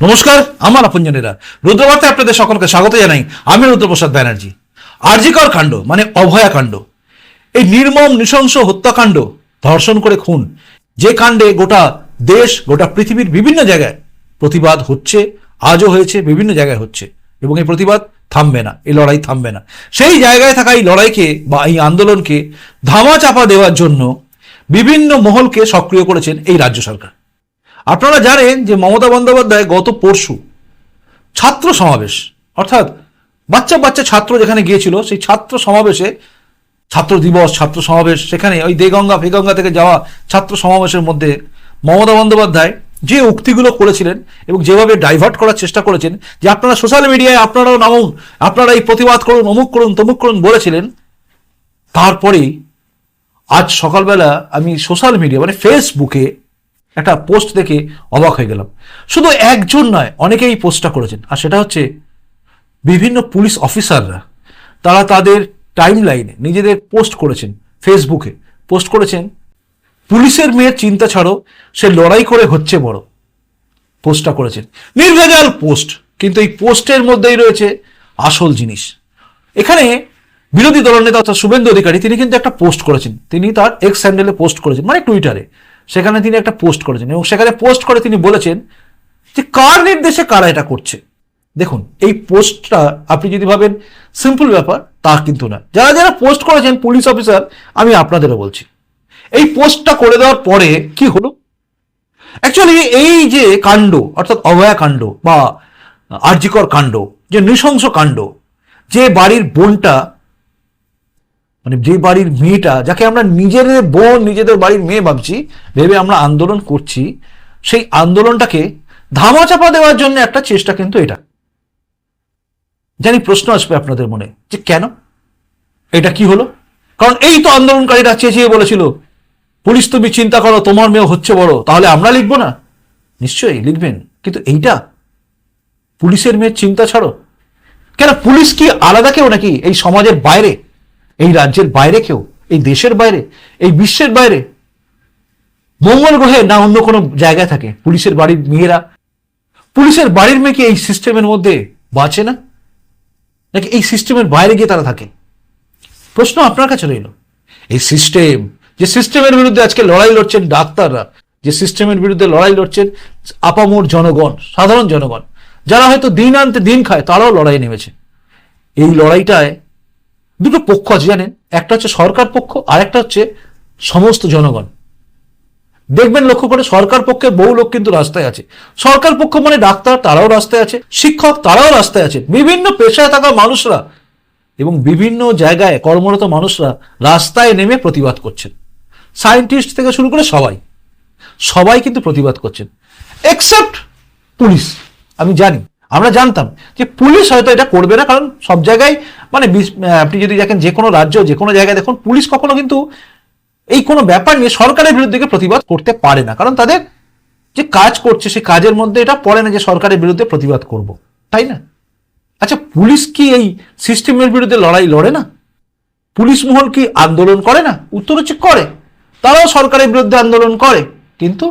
নমস্কার, আমার আপনজনেরা। রুদ্রবার্তায় আপনাদের সকলকে স্বাগত জানাই। আমি রুদ্রপ্রসাদ ব্যানার্জি। আরজিকর কাণ্ড মানে অভয়া কাণ্ড, এই নির্মম, নৃশংস হত্যাকাণ্ড ধর্ষণ করে খুন, যে কাণ্ডে গোটা দেশ, গোটা পৃথিবীর বিভিন্ন জায়গায় প্রতিবাদ হচ্ছে, আজও হয়েছে, বিভিন্ন জায়গায় হচ্ছে, এবং এই প্রতিবাদ থামবে না, এই লড়াই থামবে না। সেই জায়গায় থাকা এই লড়াইকে বা এই আন্দোলনকে ধামা চাপা দেওয়ার জন্য বিভিন্ন মহলকে সক্রিয় করেছেন এই রাজ্য সরকার। আপনারা জানেন যে মমতা বন্দ্যোপাধ্যায় গত পরশু ছাত্র সমাবেশ, অর্থাৎ বাচ্চা বাচ্চা ছাত্র যেখানে গিয়েছিল, সেই ছাত্র সমাবেশে, ছাত্র দিবস, ছাত্র সমাবেশ, সেখানে ওই দেগঙ্গা ফেগঙ্গা থেকে যাওয়া ছাত্র সমাবেশের মধ্যে মমতা বন্দ্যোপাধ্যায় যে উক্তিগুলো করেছিলেন এবং যেভাবে ডাইভার্ট করার চেষ্টা করেছেন, যে আপনারা সোশ্যাল মিডিয়ায় আপনারাও নামুন, আপনারা এই প্রতিবাদ করুন, অমুক করুন, তমুক করুন বলেছিলেন, তারপরেই আজ সকালবেলা আমি সোশ্যাল মিডিয়া মানে ফেসবুকে একটা পোস্ট দেখে অবাক হয়ে গেলাম। শুধু একজন নয়, অনেকেই এই পোস্টটা করেছেন। আর সেটা হচ্ছে বিভিন্ন পুলিশ অফিসাররা, তারা তাদের টাইম লাইনে নিজেদের পোস্ট করেছেন ফেসবুকে। পোস্ট করেছেন, পুলিশের মেয়ের চিন্তা ছাড়ো, সে লড়াই করে হচ্ছে বড়। পোস্টটা করেছেন। নির্ভেজাল পোস্ট, কিন্তু এই পোস্টের মধ্যেই রয়েছে আসল জিনিস। এখানে বিরোধী দলনেতা অর্থাৎ শুভেন্দু অধিকারী, তিনি কিন্তু একটা পোস্ট করেছেন। তিনি তার এক্স হ্যান্ডেলে পোস্ট করেছেন মানে টুইটারে সেখানে তিনি একটা পোস্ট করেছেন এবং সেখানে পোস্ট করে তিনি বলেছেন যে কার নির্দেশে কারা এটা করছে। দেখুন, এই পোস্টটা আপনি যদি ভাবেন সিম্পল ব্যাপার, তা কিন্তু না। যারা যারা পোস্ট করেছেন পুলিশ অফিসার আমি আপনাদেরও বলছি। এই পোস্টটা করে দেওয়ার পরে কি হলো? অ্যাকচুয়ালি এই যে কাণ্ড, অর্থাৎ অভয়া কাণ্ড বা আর্যিকর কাণ্ড, যে নৃশংস কাণ্ড, যে বাড়ির বোনটা মানে যে বাড়ির মেয়েটা, যাকে আমরা নিজেদের বোন, নিজেদের বাড়ির মেয়ে ভাবছি, ভেবে আমরা আন্দোলন করছি, সেই আন্দোলনটাকে ধামাচাপা দেওয়ার জন্য একটা চেষ্টা কিন্তু এটা। জানি প্রশ্ন আসবে আপনাদের মনে, যে কেন? এটা কি হলো? কারণ এই তো আন্দোলনকারীরা চেঁচিয়ে বলেছিল, পুলিশ তুমি চিন্তা করো, তোমার মেয়ে হচ্ছে বড়, তাহলে আমরা লিখব না? নিশ্চয়ই লিখবেন, কিন্তু এইটা? পুলিশের মেয়ের চিন্তা ছাড়ো? কেন পুলিশ কি আলাদা কেউ নাকি এই সমাজের বাইরে? এই রাজ্যের বাইরে কেউ? এই দেশের বাইরে? এই বিশ্বের বাইরে? মঙ্গল গ্রহে না অন্য কোনো জায়গায় থাকে? পুলিশের বাড়ির মেয়েরা? পুলিশের বাড়ির মেয়ে কি এই সিস্টেমের মধ্যে বাঁচে না? নাকি এই সিস্টেমের বাইরে গিয়ে তারা থাকে? প্রশ্ন আপনার কাছে রইল। এই সিস্টেম, যে সিস্টেমের বিরুদ্ধে আজকে লড়াই লড়ছেন ডাক্তাররা, যে সিস্টেমের বিরুদ্ধে লড়াই লড়ছেন আপামোর জনগণ, সাধারণ জনগণ, যারা হয়তো দিন আনতে দিন খায়, তারাও লড়াই নেমেছে। এই লড়াইটায় দুটো পক্ষ আছে, জানেন? একটা হচ্ছে সরকার পক্ষ আর একটা হচ্ছে সমস্ত জনগণ। দেখবেন লক্ষ্য করে সরকার পক্ষে বহু লোক কিন্তু রাস্তায় আছে। সরকার পক্ষ মানে ডাক্তার, তারাও রাস্তায় আছে। শিক্ষক, তারাও রাস্তায় আছে। বিভিন্ন পেশায় থাকা মানুষরা এবং বিভিন্ন জায়গায় কর্মরত মানুষরা রাস্তায় নেমে প্রতিবাদ করছেন। সায়েন্টিস্ট থেকে শুরু করে সবাই। সবাই কিন্তু প্রতিবাদ করছেন। Except police. আমি জানি আমরা জানতাম যে পুলিশ হয়তো এটা করবে না, কারণ সব জায়গায় মানে আপনি যদি দেখেন যে কোনো রাজ্য, যে কোনো জায়গায় দেখুন, পুলিশ কখনো কিন্তু এই কোনো ব্যাপার নিয়ে সরকারের বিরুদ্ধে প্রতিবাদ করতে পারে না। কারণ তাদের যে কাজ করছে সেই কাজের মধ্যে এটা পড়ে না যে সরকারের বিরুদ্ধে প্রতিবাদ করব। তাই না? আচ্ছা পুলিশ কি এই সিস্টেমের বিরুদ্ধে লড়াই লড়ে না? পুলিশ মহল কি আন্দোলন করে না? উত্তর হচ্ছে করে। তারাও সরকারের বিরুদ্ধে আন্দোলন করে, কিন্তু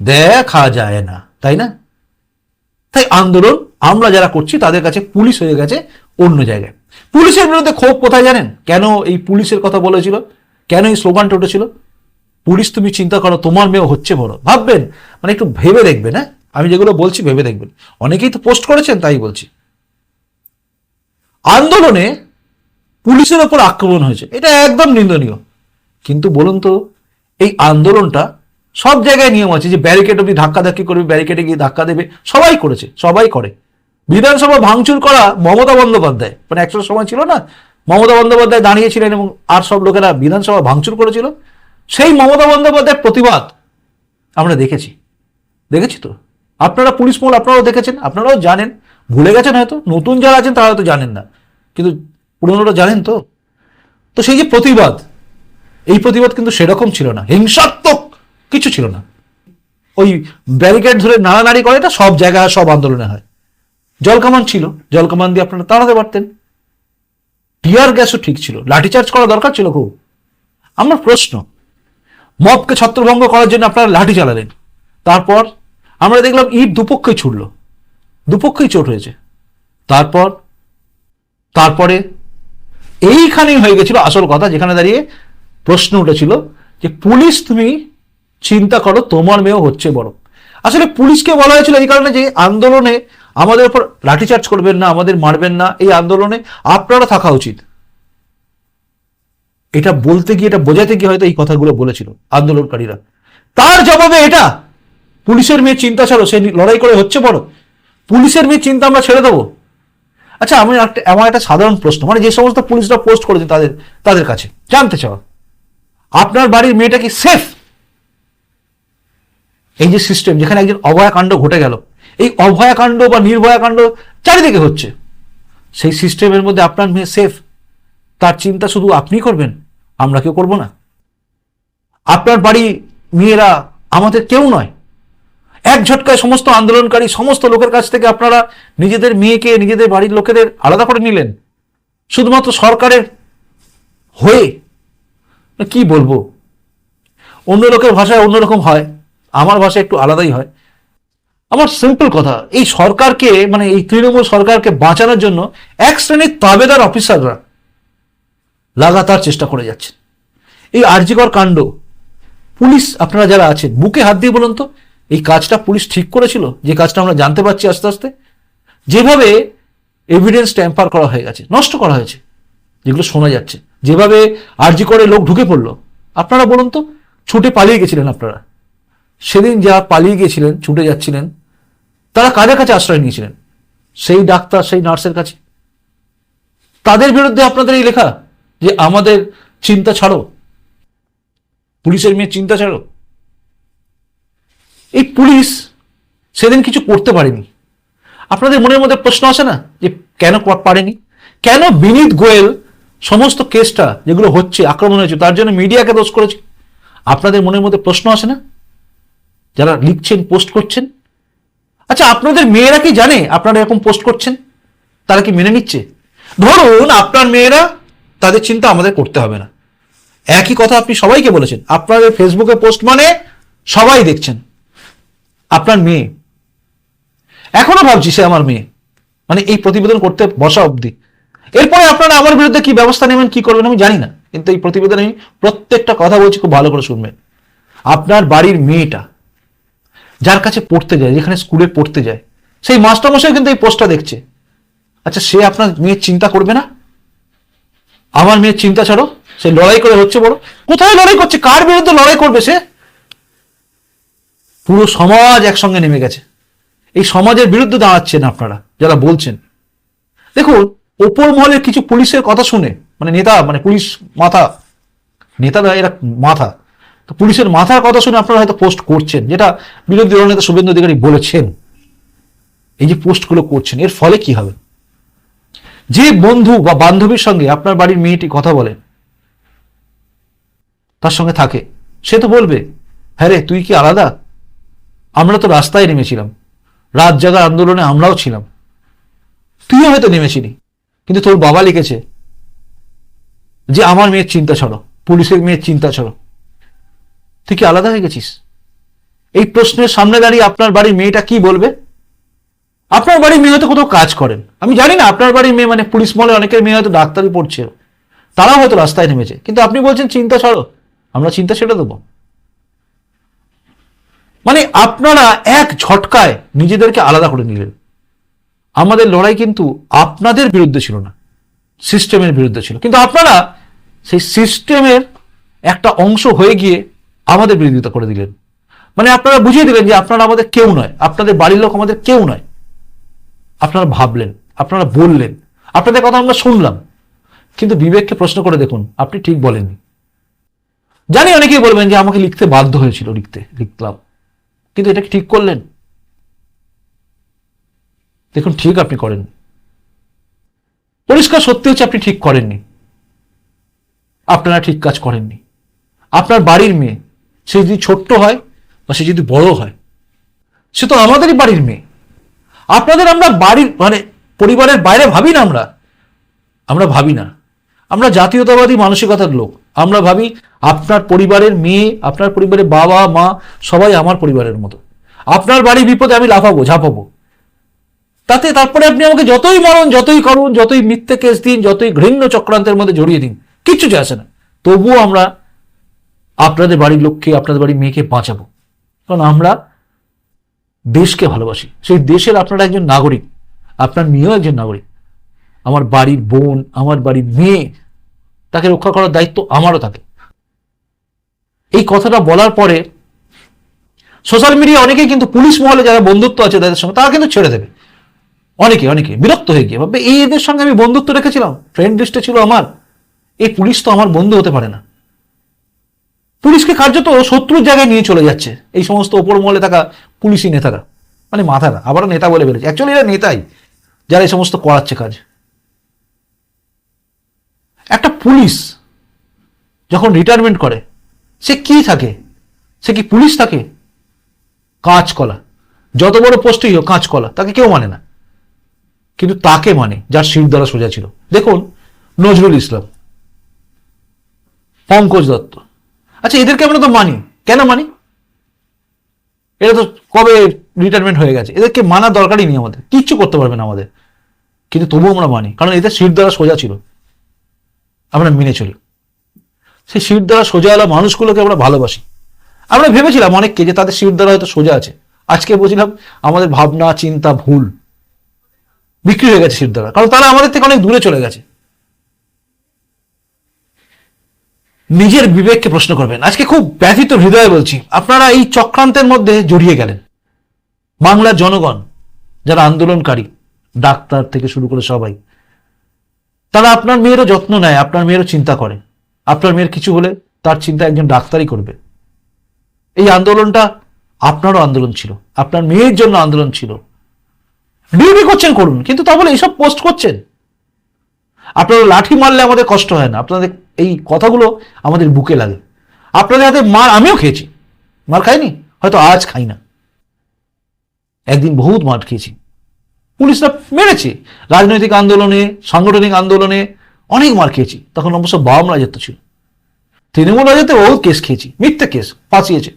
দেখা যায় না। তাই না? তাই আন্দোলন আমরা যারা করছি তাদের কাছে পুলিশ হয়ে গেছে অন্য জায়গায়। পুলিশের বিরুদ্ধে ক্ষোভ কোথায় জানেন? কেন এই পুলিশের কথা বলেছিল? কেন এই স্লোগানটা উঠেছিল? পুলিশ তুমি চিন্তা করো, তোমার মেয়েও হচ্ছে বড়। ভাববেন মানে একটু ভেবে দেখবেন হ্যাঁ? আমি যেগুলো বলছি ভেবে দেখবেন। অনেকেই তো পোস্ট করেছেন, তাই বলছি। আন্দোলনে পুলিশের ওপর আক্রমণ হয়েছে। এটা একদম নিন্দনীয়। কিন্তু বলুন তো, এই আন্দোলনটা সব জায়গায় নিয়ম আছে যে ব্যারিকেড অব্দি ধাক্কা ধাক্কি করবে ব্যারিকেডে গিয়ে ধাক্কা দেবে, সবাই করেছে, সবাই করে। বিধানসভা ভাঙচুর করা মমতা বন্দ্যোপাধ্যায় মানে একশো সময় ছিল না, মমতা বন্দ্যোপাধ্যায় দাঁড়িয়েছিলেন এবং আর সব লোকেরা বিধানসভা ভাঙচুর করেছিল। সেই মমতা বন্দ্যোপাধ্যায়ের প্রতিবাদ আমরা দেখেছি। দেখেছি তো? আপনারা পুলিশ মহল আপনারাও দেখেছেন, আপনারাও জানেন। ভুলে গেছেন হয়তো, নতুন যারা আছেন তারা হয়তো জানেন না। কিন্তু পুরনোরা জানেন তো? তো সেই যে প্রতিবাদ, এই প্রতিবাদ কিন্তু সেরকম ছিল না। হিংসাত্মক কিছু ছিল না। ওই ব্যারিকেড ধরে নাড়ানাড়ি করে এটা সব জায়গায় সব আন্দোলনে হয়। জলকামান ছিল। জলকামান দিয়ে আপনারা তাড়াতে পারতেন। টিয়ার গ্যাসও ঠিক ছিল। লাঠিচার্জ করা দরকার ছিল খুব। আমার প্রশ্ন মবকে ছত্রভঙ্গ করার জন্য আপনারা লাঠি চালালেন। তারপর আমরা দেখলাম ইট দুপক্ষে ছুটলো। দুপক্ষেই চোট হয়েছে। তারপর, তারপরে এইখানেই হয়ে গেছিল আসল কথা, যেখানে দাঁড়িয়ে প্রশ্ন উঠেছিল যে, পুলিশ, তুমি চিন্তা করো, তোমার মেয়েও হচ্ছে বড়। আসলে পুলিশকে বলা হয়েছিল এই কারণে যে আন্দোলনে আমাদের উপর লাঠিচার্জ করবেন না, আমাদের মারবেন না, এই আন্দোলনে আপনারা থাকা উচিত। এটা বলতে গিয়ে, এটা বোঝাতে গিয়ে হয়তো এই কথাগুলো বলেছিল আন্দোলনকারীরা। তার জবাবে এটা, পুলিশের মেয়ে চিন্তা ছাড়ো, সে লড়াই করে হচ্ছে বড়। পুলিশের মেয়ে চিন্তা আমরা ছেড়ে দেবো। আচ্ছা আমি একটা এমন একটা সাধারণ প্রশ্ন মানে যে সমস্ত পুলিশরা পোস্ট করেছে তাদের তাদের কাছে, জানতে চাও? আপনার বাড়ির মেয়েটা কি সেফ এই যে সিস্টেম যেখানে একজন অভয়াকাণ্ড ঘটে গেল, এই অভয়াকাণ্ড বা নির্ভয়াকাণ্ড চারিদিকে হচ্ছে। সেই সিস্টেমের মধ্যে আপনার মেয়ে সেফ তার চিন্তা শুধু আপনি করবেন, আমরা কেউ করব না। আপনার বাড়ি মেয়েরা আমাদের কেউ নয়। এক ঝটকায় সমস্ত আন্দোলনকারী, সমস্ত লোকের কাছ থেকে আপনারা নিজেদের মেয়েকে, নিজেদের বাড়ির লোকেদের আলাদা করে নিলেন। শুধুমাত্র সরকারের হয়ে, কি বলব? অন্য লোকের ভাষায় অন্যরকম হয়। আমার ভাষা একটু আলাদাই হয়। আমার সিম্পল কথা, এই সরকারকে মানে এই তৃণমূল সরকারকে বাঁচানোর জন্য এক শ্রেণির তাবেদার অফিসাররা লাগাতার চেষ্টা করে যাচ্ছে এই আর্যিকর কাণ্ড, পুলিশ, আপনারা যারা আছেন, বুকে হাত দিয়ে বলুন তো, এই কাজটা পুলিশ ঠিক করেছিল? যে কাজটা আমরা জানতে পারছি আস্তে আস্তে? যেভাবে এভিডেন্স ট্যাম্পার করা হয়ে গেছে, নষ্ট করা হয়েছে, যেগুলো শোনা যাচ্ছে। যেভাবে আর্জি করে লোক ঢুকে পড়ল, আপনারা বলুন তো, ছুটে পালিয়ে গেছিলেন আপনারা। সেদিন যা পালিয়ে গিয়েছিলেন, ছুটে যাচ্ছিলেন, তারা কাদের কাছে আশ্রয় নিয়েছিলেন? সেই ডাক্তার, সেই নার্সের কাছে? তাদের বিরুদ্ধে আপনাদের এই লেখা যে আমাদের চিন্তা ছাড়ো, পুলিশের মেয়ে চিন্তা ছাড়ো। এই পুলিশ সেদিন কিছু করতে পারেনি। আপনাদের মনের মধ্যে প্রশ্ন আসে না যে কেন পারেনি? কেন বিনীত গোয়েল সমস্ত কেসটা যেগুলো হচ্ছে, আক্রমণ হয়েছে, তার জন্য মিডিয়াকে দোষ করেছে? আপনাদের মনের মধ্যে প্রশ্ন আসে না? যারা লিখছেন পোস্ট করছেন। আচ্ছা আপনাদের মেয়েরা কি জানে আপনারা এরকম পোস্ট করছেন? তারা কি মেনে নিচ্ছে? ধরুন, আপনার মেয়েরা তাদের চিন্তা আমাদের করতে হবে না। একই কথা আপনি সবাইকে বলেছেন। আপনাদের ফেসবুকে পোস্ট মানে সবাই দেখছেন। আপনার মেয়ে। এখনও ভাবছি সে আমার মেয়ে। মানে এই প্রতিবেদন করতে বসা অবধি। এরপরে আপনারা আমার বিরুদ্ধে কি ব্যবস্থা নেবেন, কি করবেন, আমি জানি না। কিন্তু এই প্রতিবেদনে আমি প্রত্যেকটা কথা বলছি, খুব ভালো করে শুনবেন। আপনার বাড়ির মেয়েটা যার কাছে পড়তে যায়, যেখানে স্কুলে পড়তে যায়। সেই মাস্টারমশাই কিন্তু এই পোস্টটা দেখছে। আচ্ছা সে আপনার মেয়ের চিন্তা করবে না? আমার মেয়ের চিন্তা ছাড়ো, সে লড়াই করে হচ্ছে বড়। কোথায় লড়াই করছে? কার বিরুদ্ধে লড়াই করবে সে? পুরো সমাজ একসঙ্গে নেমে গেছে। এই সমাজের বিরুদ্ধে দাঁড়াচ্ছেন আপনারা, যারা বলছেন। দেখুন, ওপর মহলের কিছু পুলিশের কথা শুনে মানে নেতা মানে পুলিশ মাথা, নেতারা এরা মাথা পুলিশের মাথার কথা শুনে আপনারা হয়তো পোস্ট করছেন, যেটা বিরোধী দলনেতা শুভেন্দু অধিকারী বলেছেন। এই যে পোস্টগুলো করছেন, এর ফলে কি হবে? যে বন্ধু বা বান্ধবীর সঙ্গে আপনার বাড়ির মেয়েটি কথা বলে, তার সঙ্গে থাকে, সে তো বলবে হ্যাঁ রে, তুই কি আলাদা? আমরা তো রাস্তায় নেমেছিলাম। রাত জাগার আন্দোলনে আমরাও ছিলাম। তুইও হয়তো নেমেছিলি, কিন্তু তোর বাবা লিখেছে যে, আমার মেয়ের চিন্তা ছড়ো, পুলিশের মেয়ের চিন্তা ছড়ো। তুই কি আলাদা হয়ে গেছিস? এই প্রশ্নের সামনে দাঁড়িয়ে আপনার বাড়ির মেয়েটা কি বলবে? আপনার বাড়ির মেয়ে হয়তো কোথাও কাজ করেন। আমি জানি না, আপনার বাড়ির মেয়ে মানে পুলিশ মলে অনেকের মেয়ে হয়তো ডাক্তারি পড়ছে। তারাও হয়তো রাস্তায় নেমেছে। কিন্তু আপনি বলছেন চিন্তা ছাড়ো, আমরা চিন্তা ছেড়ে দেবো। মানে আপনারা এক ঝটকায় নিজেদেরকে আলাদা করে নিলেন। আমাদের লড়াই কিন্তু আপনাদের বিরুদ্ধে ছিল না, সিস্টেমের বিরুদ্ধে ছিল। কিন্তু আপনারা সেই সিস্টেমের একটা অংশ হয়ে গিয়ে আমাদের বিরোধিতা করে দিলেন। মানে আপনারা বুঝিয়ে দিলেন যে আপনারা আমাদের কেউ নয়, আপনাদের বাড়ির লোক আমাদের কেউ নয়। আপনারা ভাবলেন, আপনারা বললেন, আপনাদের কথা আমরা শুনলাম। কিন্তু বিবেককে প্রশ্ন করে দেখুন, আপনি ঠিক বলেননি। জানি অনেকেই বলবেন যে আমাকে লিখতে বাধ্য হয়েছিল, লিখতে, লিখলাম। কিন্তু এটা কি ঠিক করলেন? দেখুন, ঠিক আপনি করেন। পরিষ্কার সত্যি হচ্ছে আপনি ঠিক করেননি। আপনারা ঠিক কাজ করেননি। আপনার বাড়ির মেয়ে সে যদি ছোট্ট হয় বা সে যদি বড় হয়, সে তো আমাদেরই বাড়ির মেয়ে। আপনাদের আমরা বাড়ির মানে পরিবারের বাইরে ভাবি না আমরা। আমরা ভাবি না। আমরা জাতীয়তাবাদী মানসিকতার লোক। আমরা ভাবি আপনার পরিবারের মেয়ে, আপনার পরিবারের বাবা, মা, সবাই আমার পরিবারের মতো। আপনার বাড়ি বিপদে আমি লাফাবো, ঝাঁপাবো। তাতে তারপরে আপনি আমাকে যতই মারুন যতই করুন, যতই মিথ্যে কেস দিন, যতই ঘৃণ্য চক্রান্তের মধ্যে জড়িয়ে দিন, কিচ্ছু যায় আসে না। তবুও আমরা আপনাদের বাড়ির লোককে, আপনাদের বাড়ির মেয়েকে বাঁচাবো। কারণ আমরা দেশকে ভালোবাসি। সেই দেশের আপনারা একজন নাগরিক, আপনার মেয়েও একজন নাগরিক। আমার বাড়ির বোন, আমার বাড়ির মেয়ে, তাকে রক্ষা করার দায়িত্ব আমারও থাকে এই কথাটা বলার পরে সোশ্যাল মিডিয়া অনেকেই কিন্তু পুলিশ মহলে যারা বন্ধুত্ব আছে তাদের সঙ্গে, তারা কিন্তু ছেড়ে দেবে। অনেকে অনেকে বিরক্ত হয়ে গিয়ে ভাববে এই এদের সঙ্গে আমি বন্ধুত্ব রেখেছিলাম ফ্রেন্ড লিস্টে ছিল আমার। এই পুলিশ তো আমার বন্ধু হতে পারে না। পুলিশকে কার্যত শত্রুর জায়গায় নিয়ে চলে যাচ্ছে। এই সমস্ত ওপর মহলে থাকা পুলিশি নেতারা মানে মাথারা, আবারও নেতা বলে বেরোচ্ছে। অ্যাকচুয়ালি এরা নেতাই, যারা এই সমস্ত করাচ্ছে কাজ। একটা পুলিশ যখন রিটায়ারমেন্ট করে, সে কি থাকে? সে কি পুলিশ থাকে? কাঁচকলা। যত বড় পোস্টেই হোক, কাঁচকলা। তাকে কেউ মানে না। কিন্তু তাকে মানে যার শির দ্বারা সোজা ছিল। দেখুন, নজরুল ইসলাম, পঙ্কজ দত্ত। আচ্ছা এদেরকে আমরা তো মানি। কেন মানি? এরা তো কবে রিটায়ারমেন্ট হয়ে গেছে। এদেরকে মানার দরকারই নেই আমাদের। কিচ্ছু করতে পারবে না আমাদের। কিন্তু তবুও আমরা মানি। কারণ এদের শির দ্বারা সোজা ছিল। আমরা মেনে চলি। সেই শির দ্বারা সোজা এলা মানুষগুলোকে আমরা ভালোবাসি। আমরা ভেবেছিলাম অনেককে যে তাদের শির দ্বারা হয়তো সোজা আছে। আজকে বুঝলাম আমাদের ভাবনা, চিন্তা, ভুল বিক্রি হয়ে গেছে শির দ্বারা। কারণ তারা আমাদের থেকে অনেক দূরে চলে গেছে। নিজের বিবেককে প্রশ্ন করবেন। আজকে খুব ব্যথিত হৃদয়ে বলছি, আপনারা এই চক্রান্তের মধ্যে জড়িয়ে গেলেন। বাংলার জনগণ, যারা আন্দোলনকারী, ডাক্তার থেকে শুরু করে সবাই, তারা আপনার মেয়েরও যত্ন নেয়, আপনার মেয়েরও চিন্তা করে। আপনার মেয়ের কিছু হলে তার চিন্তা একজন ডাক্তারই করবে। এই আন্দোলনটা আপনারও আন্দোলন ছিল, আপনার মেয়ের জন্য আন্দোলন ছিল। ডিউটি করছেন, করুন, কিন্তু তা বলে এইসব পোস্ট করছেন? আপনারা লাঠি মারলে আমাদের কষ্ট হয় না। আপনাদের এই কথাগুলো আমাদের বুকে লাগে। আপনাদের হাতে মার আমিও খেয়েছি। মার খাইনি? হয়তো আজ খাই না। একদিন বহুত মার খেয়েছি। পুলিশরা মেরেছে। রাজনৈতিক আন্দোলনে, সাংগঠনিক আন্দোলনে অনেক মার খেয়েছি। তখন অবশ্য বাম রাজত্ব ছিল। তৃণমূল রাজত্বে বহুত কেস খেয়েছি। মিথ্যে কেস বাঁচিয়েছে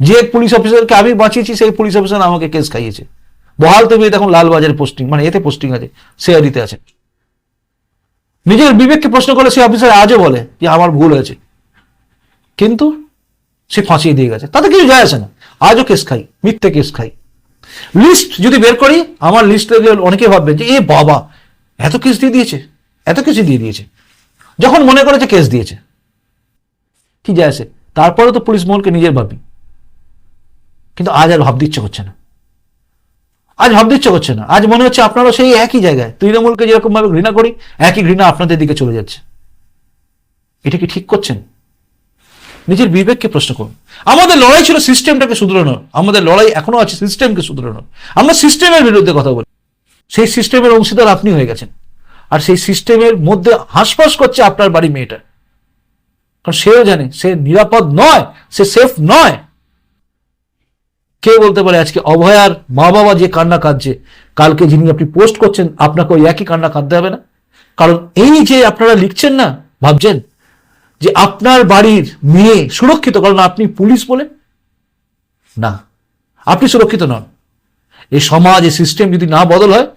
যে পুলিশ অফিসারকে আমি বাঁচিয়েছি, সেই পুলিশ অফিসার আমাকে কেস খাইয়েছে। বহাল তুমি তখন লালবাজারে পোস্টিং মানে এতে পোস্টিং আছে সিআইডিতে আছে। নিজের বিবেককে প্রশ্ন করে সে অফিসার আজও বলে যে আমার ভুল হয়েছে। কিন্তু সে ফাঁসিয়ে দিয়ে গেছে। তাতে কিছু যায় আসে না। আজও কেস খাই, মিথ্যে কেস খাই। লিস্ট যদি বের করি, আমার লিস্ট অনেকে ভাববে যে, এ বাবা, এত কেস দিয়ে দিয়েছে, এত কিছু দিয়ে দিয়েছে। যখন মনে করেছে কেস দিয়েছে। কি যায় আসে? তারপরে তো পুলিশ মহলকে নিজের ভাবি। কিন্তু আজ আর ভাবতে ইচ্ছে করছে না। আজ ভাবতে ইচ্ছে করছে না। আজ মনে হচ্ছে আপনারা সেই একই জায়গায়। তৃণমূলকে যেরকম ভাবে ঘৃণা করি, একই ঘৃণা আপনাদের দিকে চলে যাচ্ছে। এটা কি ঠিক করছেন? নিজের বিবেককে প্রশ্ন করুন। আমাদের লড়াই ছিল সিস্টেমটাকে শুধরানো আমাদের লড়াই এখনও আছে সিস্টেমকে শুধরানো আমরা সিস্টেমের বিরুদ্ধে কথা বলি। সেই সিস্টেমের অংশীদার আপনি হয়ে গেছেন। আর সেই সিস্টেমের মধ্যে হাঁসফাঁস করছে আপনার বাড়ি মেয়েটা। কারণ সেও জানে, সে নিরাপদ নয়, সে সেফ নয়। কে বলতে পারে আজকে অভয়ার মা বাবা যে কান্না কাঁদছে? কালকে যিনি আপনি পোস্ট করছেন, আপনাকে ওই একই কান্না কাঁদতে হবে না? কারণ এই যে আপনারা লিখছেন না, ভাবছেন যে আপনার বাড়ির মেয়ে সুরক্ষিত, কারণ আপনি পুলিশ বলে? না, আপনি সুরক্ষিত নন। এই সমাজ, এই সিস্টেম যদি না বদল হয়,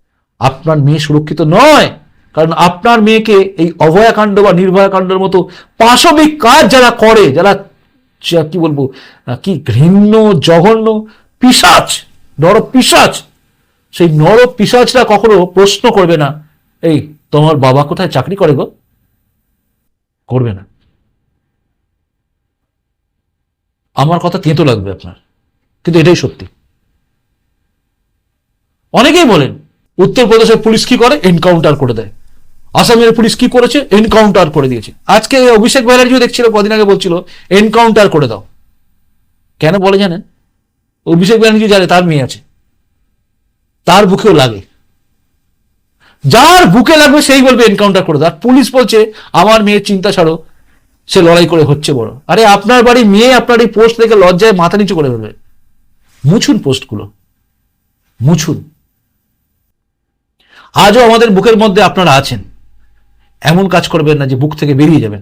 আপনার মেয়ে সুরক্ষিত নয়। কারণ আপনার মেয়েকে এই অভয়াকাণ্ড বা নির্ভয়াকাণ্ডের মতো পাশবিক কাজ যারা করে, যারা কি বলব কি ঘৃণ্য, জঘন্য পিসাচ নর পিসাচ সেই নর পিসাচরা কখনো প্রশ্ন করবে না, এই, তোমার বাবা কোথায় চাকরি করে গো? করবে না। আমার কথা তেঁতো লাগবে আপনার, কিন্তু এটাই সত্যি। অনেকেই বলেন, উত্তরপ্রদেশের পুলিশ কি করে? এনকাউন্টার করে দেয়। আসামের পুলিশ কি করেছে? এনকাউন্টার করে দিয়েছে। আজকে অভিষেক ব্যানার্জিও দেখছিল, কদিন আগে বলছিল এনকাউন্টার করে দাও। কেন বলে জানেন? অভিষেক ব্যানার্জি জানে, তার মেয়ে আছে। তার বুকেও লাগে। যার বুকে লাগবে, সেই বলবে এনকাউন্টার করে দাও। পুলিশ বলছে, আমার মেয়ের চিন্তা ছাড়ো, সে লড়াই করে হচ্ছে বড়। আরে, আপনার বাড়ি মেয়ে আপনার এই পোস্ট দেখে লজ্জায় মাথা নিচু করে ফেলবে। মুছুন পোস্টগুলো। মুছুন। আজও আমাদের বুকের মধ্যে আপনারা আছেন। এমন কাজ করবেন না যে বুক থেকে বেরিয়ে যাবেন।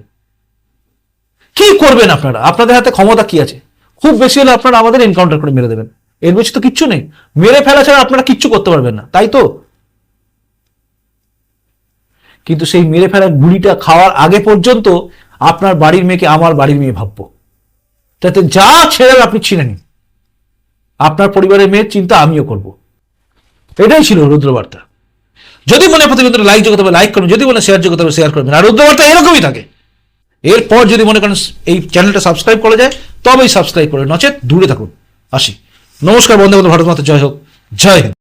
কি করবেন আপনারা? আপনাদের হাতে ক্ষমতা কি আছে? খুব বেশি হলে আপনারা আমাদের এনকাউন্টার করে মেরে দেবেন। এর বেশি তো কিচ্ছু নেই। মেরে ফেলা ছাড়া আপনারা কিচ্ছু করতে পারবেন না। তাই তো? কিন্তু সেই মেরে ফেলার গুলিটা খাওয়ার আগে পর্যন্ত আপনার বাড়ির মেয়েকে আমার বাড়ির মেয়ে ভাববো। যাতে যা ছেড়ে আপনি ছিঁড়ে নিন আপনার পরিবারের মেয়ের চিন্তা আমিও করব। এটাই ছিল রুদ্রবার্তা। যদি মনে প্রতিবেদনটা লাইক যোগ্য হবে লাইক করবেন, যদি মনে শেয়ার যোগ হবে শেয়ার করবেন। আর রুদ্রবার্তা এরকমই থাকে। এরপর যদি মনে করেন এই চ্যানেলটা সাবস্ক্রাইব করা যায়, তবেই সাবস্ক্রাইব করবেন নচেত দূরে থাকুন। আসি। নমস্কার বন্ধু বন্ধু ভারত মাতা, জয় হোক। জয় হিন্দ।